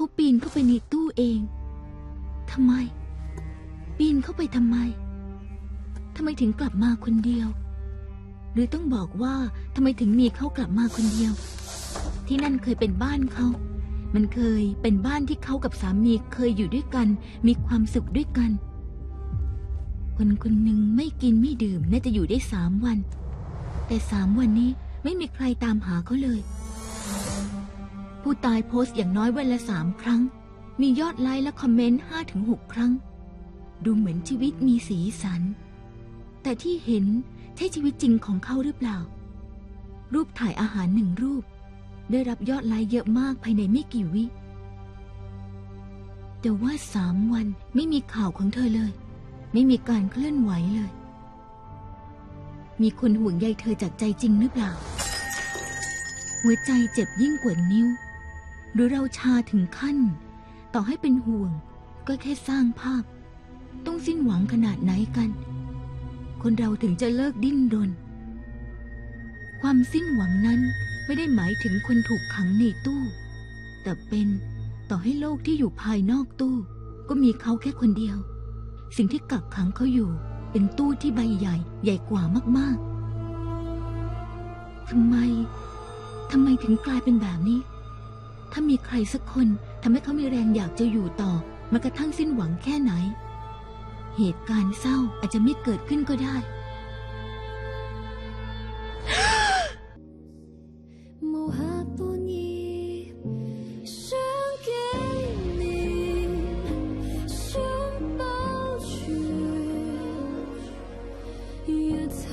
เขาปีนเข้าไปในตู้เองทำไม ปีนเข้าไปทำไมทำไมถึงกลับมาคนเดียว หรือต้องบอกว่าทำไมถึงมีเขากลับมาคนเดียว ที่นั่นเคยเป็นบ้านเขา มันเคยเป็นบ้านที่เขากับสามีเคยอยู่ด้วยกัน มีความสุขด้วยกัน คนคนหนึ่งไม่กินไม่ดื่มน่าจะอยู่ได้สามวัน แต่สามวันนี้ไม่มีใครตามหาเขาเลย ผู้ตายโพสต์อย่างน้อยวันละสามครั้ง มียอดไลค์และคอมเมนต์ห้าถึงหกครั้ง ดูเหมือนชีวิตมีสีสัน แต่ที่เห็นใช่ชีวิตจริงของเขาหรือเปล่า รูปถ่ายอาหารหนึ่งรูป ได้รับยอดไลค์เยอะมากภายในไม่กี่วิ แต่ว่าสามวันไม่มีข่าวของเธอเลย ไม่มีการเคลื่อนไหวเลย มีคนห่วงใยเธอจากใจจริงหรือเปล่า หัวใจเจ็บยิ่งกว่านิ้ว รือเราชาถึงขั้น ต่อให้เป็นห่วง ก็แค่สร้างภาพ ต้องสิ้นหวังขนาดไหนกัน คนเราถึงจะเลิกดิ้นรน ความสิ้นหวังนั้นไม่ได้หมายถึงคนถูกขังในตู้ แต่เป็นต่อให้โลกที่อยู่ภายนอกตู้ ก็มีเขาแค่คนเดียว สิ่งที่กักขังเขาอยู่เป็นตู้ที่ใบใหญ่ใหญ่กว่ามาก ๆทำไม ทำไมถึงกลายเป็นแบบนี้ ถ้ามีใครสักคนทำให้เขามีแรงอยากจะอยู่ต่อมันกระทั่งสิ้นหวังแค่ไหน เหตุการณ์เศร้าอาจจะไม่เกิดขึ้นก็ได้